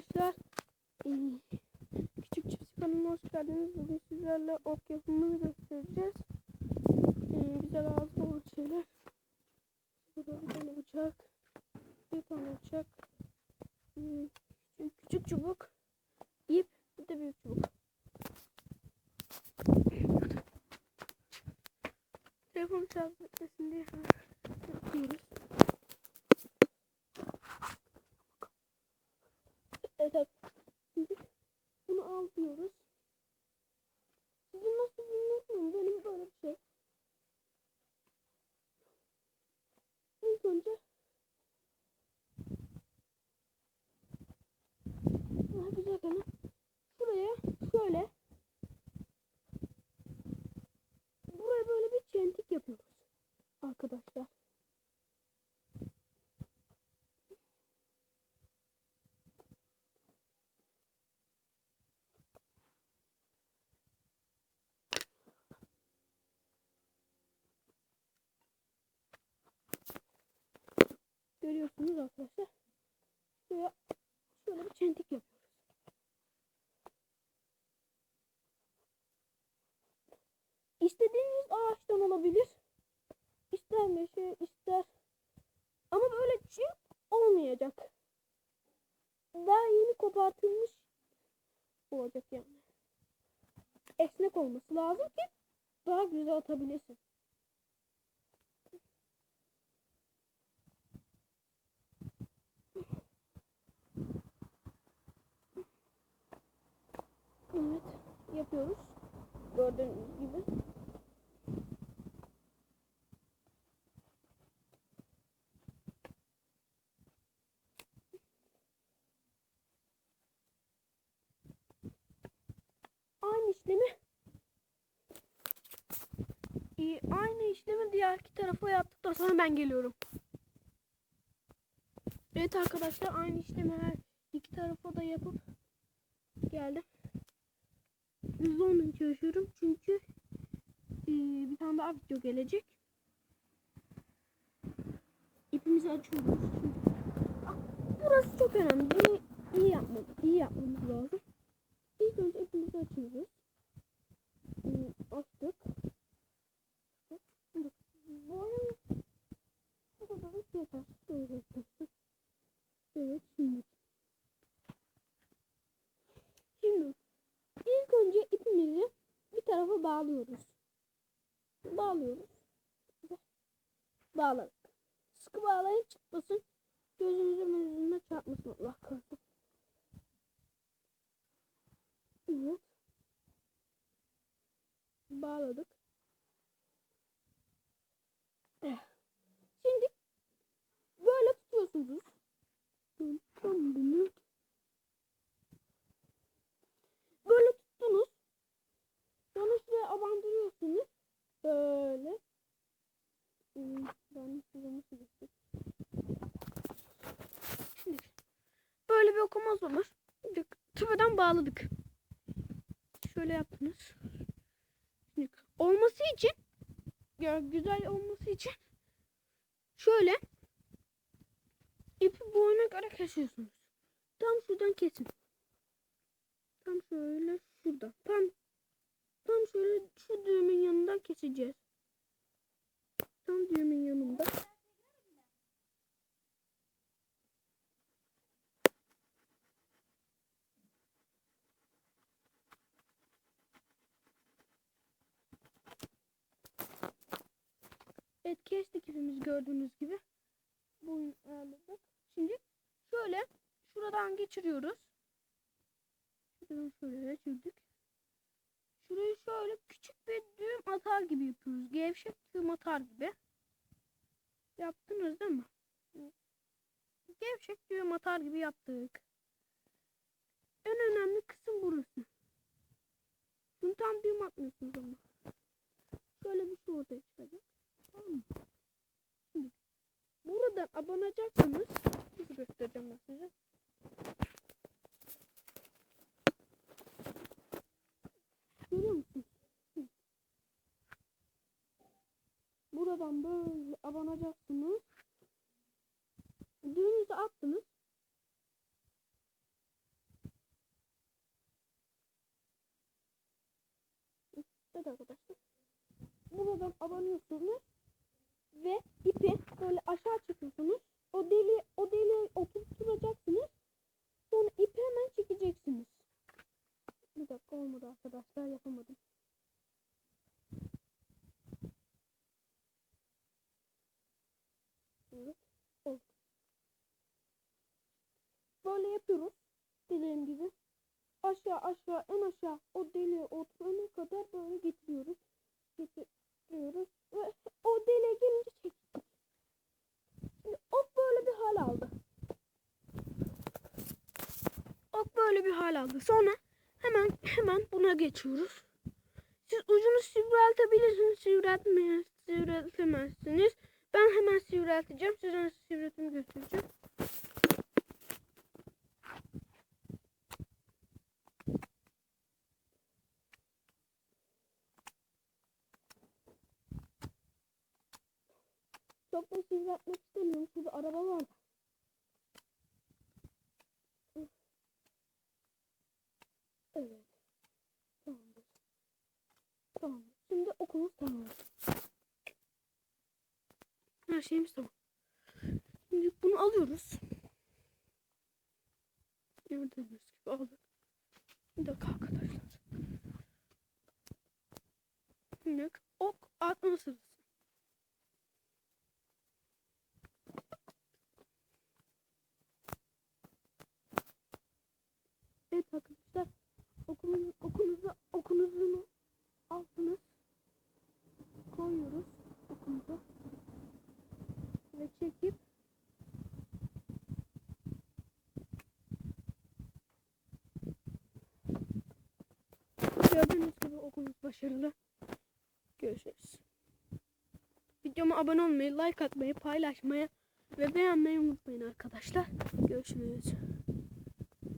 arkadaşlar. Ee, Küçük Çiftçi kanalına hoş geldiniz. Bugün sizlerle ok yapımını göstereceğiz. Bize lazım olan şeyler. Burada bir tane bıçak. Bir tane bıçak. Hmm, küçük, çubuk. ip, bir de büyük çubuk. Telefon şarj etmesin diye yapıyoruz. Al diyoruz. Görüyorsunuz arkadaşlar. Şuraya şöyle bir çentik yapıyoruz. İstediğiniz ağaçtan olabilir. İster meşe, ister ama böyle çift olmayacak. Daha yeni kopartılmış olacak yani. Esnek olması lazım ki daha güzel atabilirsin. Evet, yapıyoruz. Gördüğünüz gibi. Aynı işlemi Ee, aynı işlemi diğer iki tarafa yaptıktan sonra ben geliyorum. Evet arkadaşlar aynı işlemi her iki tarafa da yapıp geldim. Hızlı olmaya çalışıyorum çünkü e, bir tane daha video gelecek. İpimizi açıyoruz. Ah, Burası çok önemli. Bunu iyi yapmamız, iyi yapmamız lazım. İlk önce ipimizi açıyoruz. Hmm, Açtık. Şimdi boyun bu kadarlık yeter. Böyle yapıyorsun. Evet şimdi. Şimdi İlk önce ipimizi bir tarafa bağlıyoruz. Bağlıyoruz. Bağladık. Sıkı bağlayın çıkmasın. Gözünüzü gözünüze çarpmasın Allah korusun. Evet. Bağladık. Eh. Şimdi böyle tutuyorsunuz. Böyle tuttunuz. Sonra şuraya abandırıyorsunuz. Böyle. Ben size nasıl göstereyim? Şimdi böyle bir okumaz olur. Tepeden bağladık. Şöyle yaptınız. Olması için güzel olması için şöyle ipi boyuna göre kesiyorsunuz. Tam şuradan kesin. Tam şöyle şurada. Tam tam şöyle şu düğümün yanından keseceğiz. Tam düğümün yanında. Evet kestik ipimizi gördüğünüz gibi. Boyun ayarladık. Şimdi şöyle şuradan geçiriyoruz. Şuradan şöyle geçirdik. Şurayı şöyle küçük bir düğüm atar gibi yapıyoruz. Gevşek düğüm atar gibi. Yaptınız değil mi? Gevşek düğüm atar gibi yaptık. En önemli kısım burası. Bunu tam düğüm atmıyorsunuz ama. Şöyle bir şey ortaya çıkacak. Tamam mı? Şimdi buradan abanacaksınız. Nasıl göstereceğim ben size? Görüyor musun? Hı. Buradan böyle abanacaksınız. Düğünüzü attınız. Evet arkadaşlar. Buradan abanıyorsunuz ve ipi böyle aşağı çekiyorsunuz. O deliğe o deliğe oturtacaksınız. Sonra ipi hemen çekeceksiniz. Bir dakika olmadı arkadaşlar yapamadım. Evet. Oldu. Böyle yapıyoruz. Dediğim gibi. Aşağı aşağı en aşağı o deliğe oturana kadar böyle getiriyoruz. Getiriyoruz. Ve o deliğe gelince çektik. Şimdi ok böyle bir hal aldı. Ok böyle bir hal aldı. Sonra hemen hemen buna geçiyoruz. Siz ucunu sivriltebilirsiniz. Sivriltmeye, sivriltemezsiniz. Ben hemen sivrilteceğim. Size sivriltimi göstereceğim. Çok da sivriltmek istemiyorum. Şurada araba var. Evet. Tamamdır. Tamam. Şimdi okulumuz tamam. Her şeyimiz tamam. Şimdi bunu alıyoruz. Gördüğünüz gibi aldık. Bir dakika arkadaşlar. Şimdi ok atma sırası. Evet arkadaşlar. Okunuz, okunuzu, okunuzunu aldınız. Koyuyoruz okumuzu. Ve çekip Gördüğünüz gibi okulumuz başarılı. Görüşürüz. Videoma abone olmayı, like atmayı, paylaşmayı ve beğenmeyi unutmayın arkadaşlar. Görüşürüz.